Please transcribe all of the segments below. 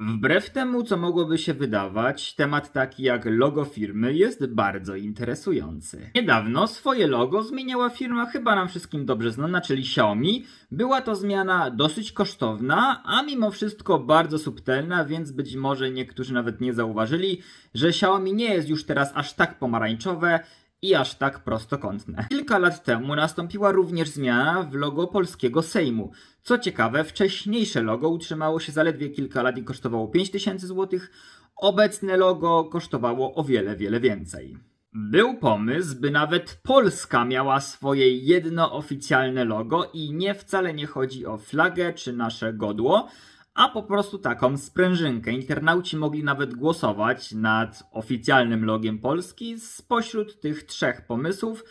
Wbrew temu, co mogłoby się wydawać, temat taki jak logo firmy jest bardzo interesujący. Niedawno swoje logo zmieniała firma chyba nam wszystkim dobrze znana, czyli Xiaomi. Była to zmiana dosyć kosztowna, a mimo wszystko bardzo subtelna, więc być może niektórzy nawet nie zauważyli, że Xiaomi nie jest już teraz aż tak pomarańczowe, i aż tak prostokątne. Kilka lat temu nastąpiła również zmiana w logo polskiego Sejmu. Co ciekawe, wcześniejsze logo utrzymało się zaledwie kilka lat i kosztowało 5000 zł. Obecne logo kosztowało o wiele, wiele więcej. Był pomysł, by nawet Polska miała swoje jedno oficjalne logo i nie wcale nie chodzi o flagę czy nasze godło, a po prostu taką sprężynkę. Internauci mogli nawet głosować nad oficjalnym logiem Polski spośród tych trzech pomysłów.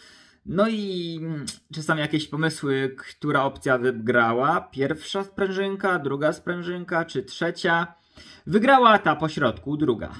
No i mm, czasami jakieś pomysły, która opcja wygrała. Pierwsza sprężynka, druga sprężynka czy trzecia. Wygrała ta pośrodku, druga.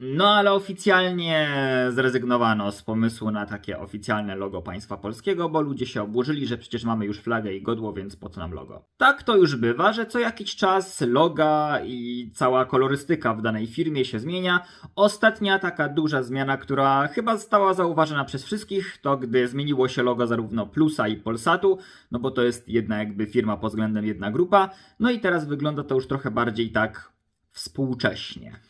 No ale oficjalnie zrezygnowano z pomysłu na takie oficjalne logo państwa polskiego, bo ludzie się oburzyli, że przecież mamy już flagę i godło, więc po co nam logo? Tak to już bywa, że co jakiś czas loga i cała kolorystyka w danej firmie się zmienia. Ostatnia taka duża zmiana, która chyba została zauważona przez wszystkich, to gdy zmieniło się logo zarówno Plusa i Polsatu, no bo to jest jedna jakby firma pod względem jedna grupa. No i teraz wygląda to już trochę bardziej tak współcześnie.